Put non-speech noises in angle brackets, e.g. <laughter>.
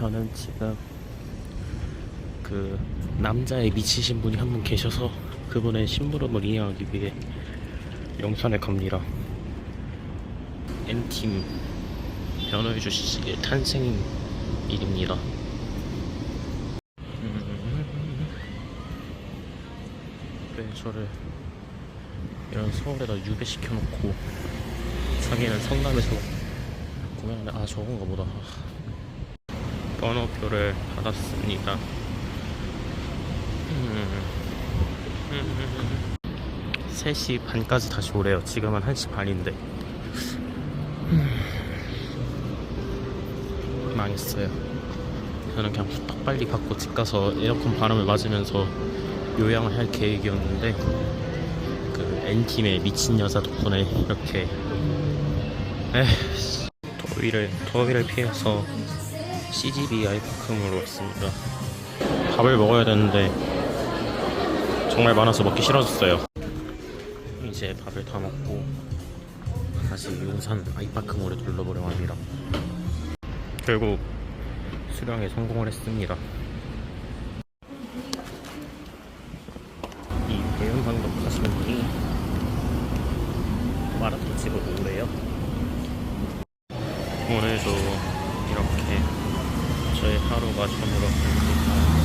저는 지금 그 남자에 미치신 분이 한 분 계셔서 그분의 심부름을 이행하기 위해 용산에 갑니다. N팀 변호해 주시기의 탄생일입니다. 왜 <laughs> 저를 이런 서울에다 유배시켜 놓고 자기는 성남에서 공연하는데 아 저건가 보다 번호표를 받았습니다 음. 음. 3시 반까지 다시 오래요 지금은 1시 반인데 음. 망했어요 저는 그냥 후딱 빨리 받고 집 가서 에어컨 바람을 맞으면서 요양을 할 계획이었는데 그 N팀의 미친 여자 덕분에 이렇게 에휴 더위를 더위를 피해서 CGV 아이파크으로 왔습니다. 밥을 먹어야 되는데 정말 많아서 먹기 싫어졌어요. 이제 밥을 다 먹고 다시 용산 아이파크몰에 둘러보려 합니다. 결국 수령에 성공을 했습니다. 이 대연방독 하시는 분이 마라톤 집으로 오래요. 오늘도 이렇게 저의 하루가 저물었습니다.